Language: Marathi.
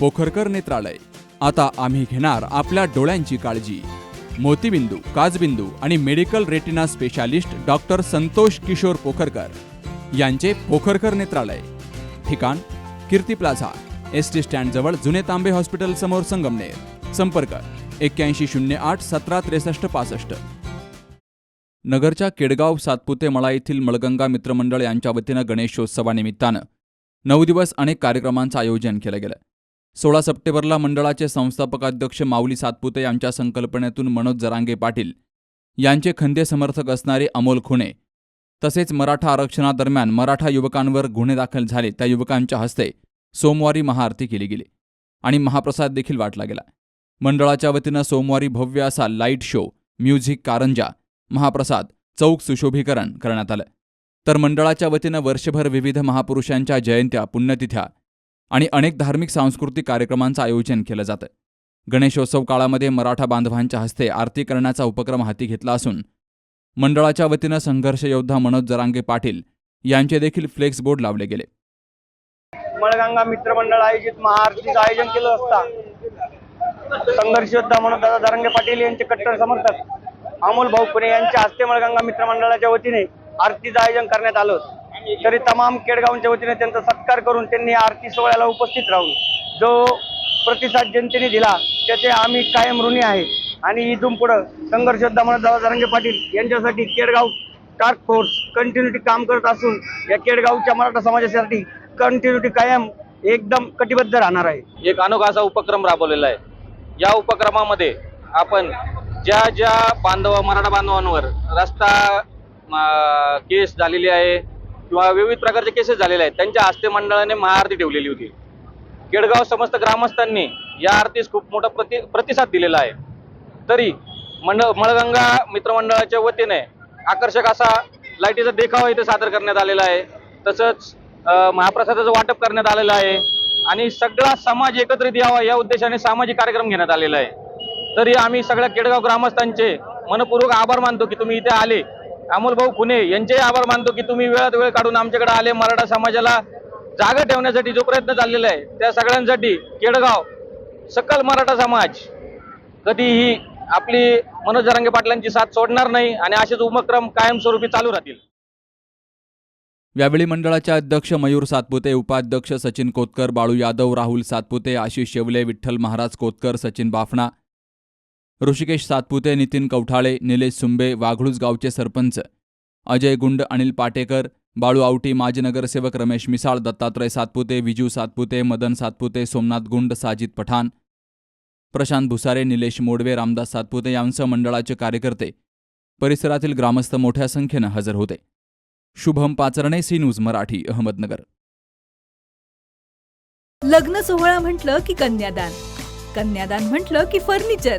पोखरकर नेत्रालय. आता आम्ही घेणार आपल्या डोळ्यांची काळजी. मोतीबिंदू काजबिंदू आणि medical retina specialist doctor Santosh Kishor Pokharkar यांचे पोखरकर नेत्रालय. ठिकाण कीर्ती प्लाझा एस टी स्टँडजवळ जुने तांबे हॉस्पिटल समोर संगमनेर. संपर्क एक्क्याऐंशी शून्य आठ सतरा त्रेसष्ट पासष्ट. नगरच्या केडगाव सातपुते मळा येथील मळगंगा मित्रमंडळ यांच्या वतीनं गणेशोत्सवानिमित्तानं नऊ दिवस अनेक कार्यक्रमांचं आयोजन केलं गेलं. सोळा सप्टेंबरला मंडळाचे संस्थापक अध्यक्ष माऊली सातपुते यांच्या संकल्पनेतून मनोज जरांगे पाटील यांचे खंदे समर्थक असणारे अमोल खुणे तसेच मराठा आरक्षणादरम्यान मराठा युवकांवर गुन्हे दाखल झाले. त्या युवकांच्या हस्ते सोमवारी महाआरती केली गेली आणि महाप्रसाद देखील वाटला गेला. मंडळाच्या वतीनं सोमवारी भव्य असा लाइट शो म्युझिक कारंजा महाप्रसाद चौक सुशोभीकरण करण्यात आलं. तर मंडळाच्या वतीनं वर्षभर विविध महापुरुषांच्या जयंत्या पुण्यतिथ्या आणि अनेक धार्मिक सांस्कृतिक कार्यक्रमांचं आयोजन केलं जातं गणेशोत्सव काळामध्ये मराठा बांधवांच्या हस्ते आरती करण्याचा उपक्रम हाती घेतला असून मंडळाच्या वतीनं संघर्ष योद्धा मनोज जरांगे पाटील यांचे देखील फ्लेक्स बोर्ड लावले गेले मळगंगा मित्रमंडळ आयोजित महाआरतीचं आयोजन केलं असता संघर्ष योद्धा म्हणून दादा जरांगे पाटील यांचे कट्टर समर्थक अमोल भाऊ पुणे यांच्या हस्ते मळगंगा मित्रमंडळाच्या वतीने आरतीचं आयोजन करण्यात आलं होतं. तरी तमाम केडगावच्या वतीने त्यांचा सत्कार करून त्यांनी आरती सोहळ्याला उपस्थित राहून जो प्रतिसाद जनतेने दिला त्याचे आम्ही कायम ऋणी आहे. आणि इथून पुढं संघर्ष योद्धा म्हणून दादा दरंगे पाटील यांच्यासाठी केडगाव टास्क फोर्स कंटिन्युटी काम करत असून या केडगावच्या मराठा समाजासाठी कंटिन्युटी कायम एकदम कटिबद्ध राहणार आहे. एक अनोखा असा उपक्रम राबवलेला आहे. या उपक्रमामध्ये आपण ज्या ज्या बांधव मराठा बांधवांवर रस्ता केस झालेली आहे किंवा विविध प्रकारचे केसेस झालेले आहेत. त्यांच्या हस्ते मंडळाने महाआरती ठेवलेली होती. केडगाव समस्त ग्रामस्थांनी या आरतीस खूप मोठा प्रति प्रतिसाद दिलेला आहे. तरी मंडळ मळगंगा मित्रमंडळाच्या वतीने आकर्षक असा लाईटीचा देखावा इथे सादर करण्यात आलेला आहे. तसंच महाप्रसादाचं वाटप करण्यात आलेलं आहे. आणि सगळा समाज एकत्रित यावा या उद्देशाने सामाजिक कार्यक्रम घेण्यात आलेला आहे. तरी आम्ही सगळ्या केडगाव ग्रामस्थांचे मनपूर्वक आभार मानतो की तुम्ही इथे आले. अमोल भाऊ खुने यांचेही आभार मानतो की तुम्ही वेळात वेळ काढून आमच्याकडे आले. मराठा समाजाला जागा ठेवण्यासाठी जो प्रयत्न चाललेला आहे त्या सगळ्यांसाठी केडगाव सकल मराठा समाज कधीही आपली मनोज जरांगे पाटलांची साथ सोडणार नाही आणि असेच उपक्रम कायमस्वरूपी चालू राहतील. यावेळी मंडळाचे अध्यक्ष मयूर सातपुते उपाध्यक्ष सचिन कोतकर बाळू यादव राहुल सातपुते आशिष शेवले विठ्ठल महाराज कोतकर सचिन बाफणा ऋषिकेश सातपुते नितीन कवठाळे निलेश सुंबे वाघळूज गावचे सरपंच अजय गुंड अनिल पाटेकर बाळू आवटी माजी नगरसेवक रमेश मिसाळ दत्तात्रय सातपुते विजू सातपुते मदन सातपुते सोमनाथ गुंड साजिद पठाण प्रशांत भुसारे निलेश मोडवे रामदास सातपुते यांसह मंडळाचे कार्यकर्ते परिसरातील ग्रामस्थ मोठ्या संख्येनं हजर होते. Shubham Pacharne C news Marathi Ahmednagar. लग्न सोहळा म्हटलं की कन्यादान. कन्यादान म्हटलं की फर्निचर.